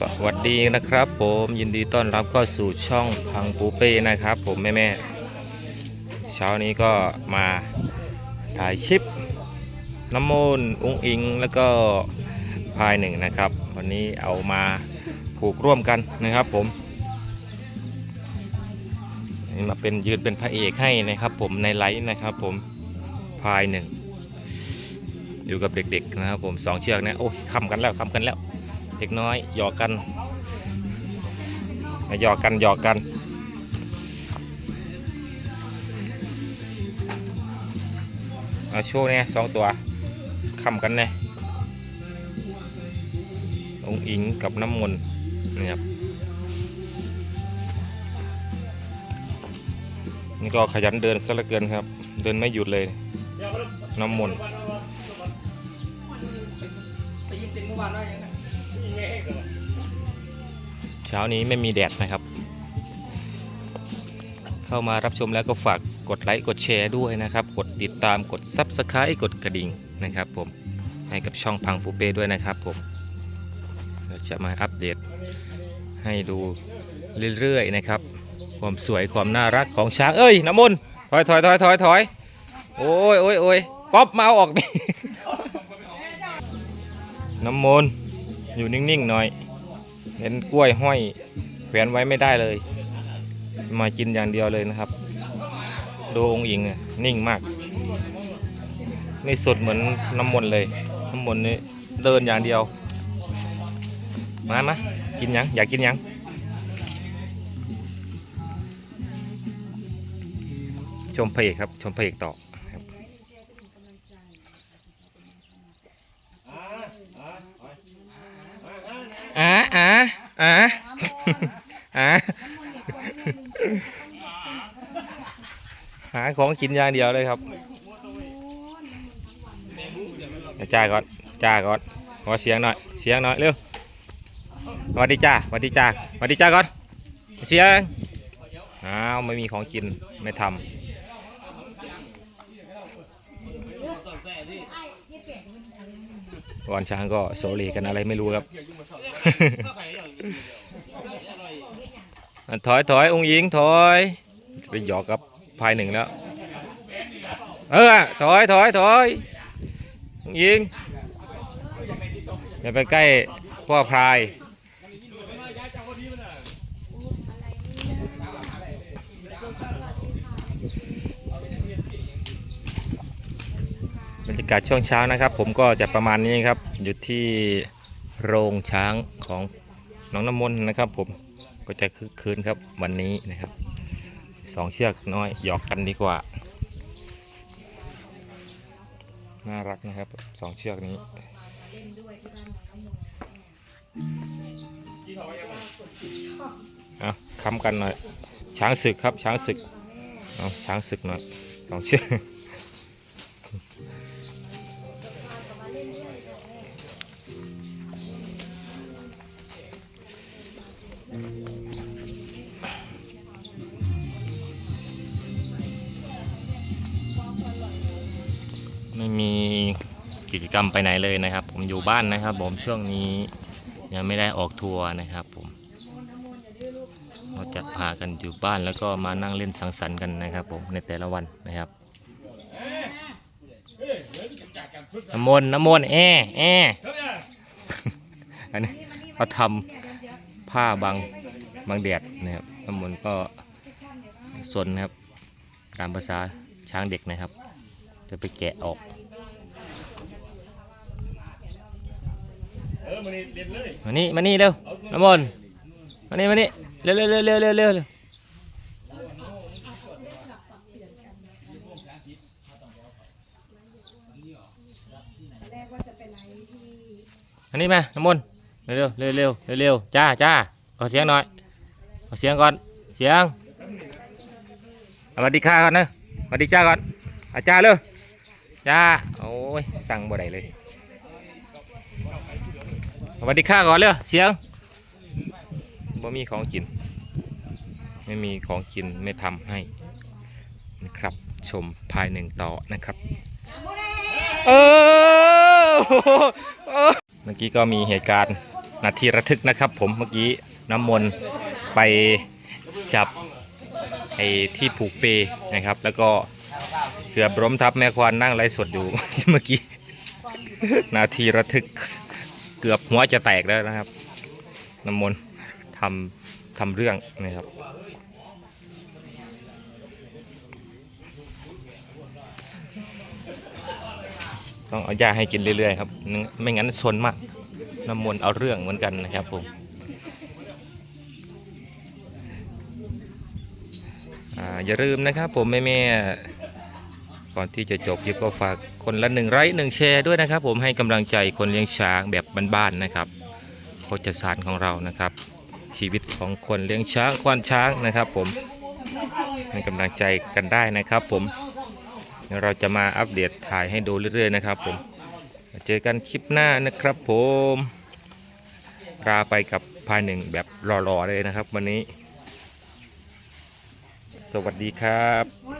สวัสดีนะครับ ผมยินดีต้อนรับเข้าสู่ช่องพังปูเป้นะครับ ผมแม่แม่ๆเช้านี้ก็มาถ่ายชิปน้ำมนอุ้งอิงแล้วก็พายหนึ่งนะครับ วันนี้เอามาผูกร่วมกันนะครับผมนี่มาเป็นยืนเป็นพระเอกให้นะครับ ผมในไลฟ์นะครับ ผมพายหนึ่งอยู่กับเด็กๆนะครับ ผมสองเชือกนะโอ้ยคำกันแล้วคำกันแล้ว เด็กน้อยหยอกกันมาหยอกกันหยอกกันเอาโชว์เนี่ยสองตัวคำกันเนี่ยองค์อิงกับน้ำมนต์นี่ครับนี่ก็ขยันเดินซะเหลือเกินครับ เดินไม่หยุดเลย น้ำมนต์ ได้ยินเสียงเมื่อวานว่าอย่างนั้นเช้านี้ไม่มีแดดนะครับ เข้ามารับชมแล้วก็ฝากกดไลค์กดแชร์ด้วยนะครับ กดติดตามกด Subscribe กดกระดิ่งนะครับผมให้กับช่องพังปูเป้ด้วยนะครับผมเราจะมาอัปเดตให้ดูเรื่อยๆนะครับ ความสวยความน่ารักของช้างเอ้ยน้ำมนต์ถอยถอยถอยถอยถอยโอ้ยโอ้ยโอ้ยก๊อปมาเอาออกดิ น้ำมนต์อยู่นิ่งๆหน่อย เห็นกล้วยห้อยแขวนไว้ไม่ได้เลย มากินอย่างเดียวเลยนะครับ ดูองค์อิงนิ่งมาก ไม่สดเหมือนน้ำมนต์เลย น้ำมนต์นี่เดินอย่างเดียว มามากินยังอยากกินยังชมเพลครับ ชมเพลต่อครับ อ่าอ่าอ่าอ่าหาของกินอย่างเดียวเลยครับจ้าก่อนจ้าก่อนขอเสียงหน่อย เสียงหน่อยเร็วสวัสดีจ้าสวัสดีจ้าสวัสดีจ้าก่อน เสียงอ้าวไม่มีของกินไม่ทำ ก่อนช้างก็โสเลกันอะไรไม่รู้ครับ ถอยถอยองค์หญิงถอยจะไปหยอกกับพายหนึ่งแล้ว เออถอยถอยถอยองค์หญิงอย่าไปใกล้พ่อพรายบรรยากาศช่วงเช้านะครับ ผมก็จะประมาณนี้ครับ อยู่ที่โรงช้างของน้องน้ำมนต์นะครับ ผมก็จะคึกคืนครับวันนี้นะครับสองเชือกน้อยหยอกกันดีกว่า น่ารักนะครับสองเชือกนี้เอาค้ำกันหน่อยช้างศึกครับช้างศึกเอาช้างศึกหน่อยสองเชือก ไม่มีกิจกรรมไปไหนเลยนะครับ ผมอยู่บ้านนะครับ ผมช่วงนี้ยังไม่ได้ออกทัวร์นะครับ ผมเราจะพากันอยู่บ้านแล้วก็มานั่งเล่นสังสรรค์กันนะครับ ผมในแต่ละวันนะครับน้ำมนต์น้ำมนต์แอแออันนี้เขาทำผ้าบางบางแดดนะครับน้ำมนต์ก็สนนะครับ ตามภาษาช้างเด็กนะครับ จะไปแกะออก เออมันเรียนเลยมานี่มานี่เร็วน้ำมนต์มานี่มานี่เร็วเร็วเร็วเร็วเร็วเร็วเร็วอันนี้มาน้ำมนต์เร็วเร็วเร็วเร็วเร็วจ้าจ้าขอเสียงหน่อยขอเสียงก่อนเสียงสวัสดีค่ะก่อนนะสวัสดีจ้าก่อนอาจารย์เร็ว จ้า โอ้ย สั่งบ่ได้เลยสวัสดีค่ะก่อนเร็วเสียงบ่มีของกิน ไม่มีของกินไม่ทำให้นะครับ ชมภายหนึ่งต่อนะครับ เออเมื่อกี้ก็มีเหตุการณ์นาทีระทึกนะครับ ผมเมื่อกี้น้ำมนต์ไปจับไอ้ที่ผูกเปนะครับ แล้วก็ เกือบล้มทับแม่ควานนั่งไลฟ์สดอยู่ เมื่อกี้ นาทีระทึก เกือบหัวจะแตกแล้วนะครับน้ำมนต์ทำทำเรื่องนะครับต้องเอายาให้กินเรื่อยๆครับ ไม่งั้นซนมาก น้ำมนต์เอาเรื่องเหมือนกันนะครับผมอ่าอย่าลืมนะครับผมแม่ๆ ก่อนที่จะจบคลิปก็ฝากคนละหนึ่งไลค์หนึ่งแชร์ด้วยนะครับ ผมให้กำลังใจคนเลี้ยงช้างแบบบ้านๆนะครับโคจสารของเรานะครับ ชีวิตของคนเลี้ยงช้างควานช้างนะครับ ผมให้กำลังใจกันได้นะครับ ผมเดี๋ยวเราจะมาอัปเดตถ่ายให้ดูเรื่อย ๆ นะครับ ผมเจอกันคลิปหน้านะครับ ผมลาไปกับพายหนึ่งแบบรอๆเลยนะครับ วันนี้ สวัสดีครับ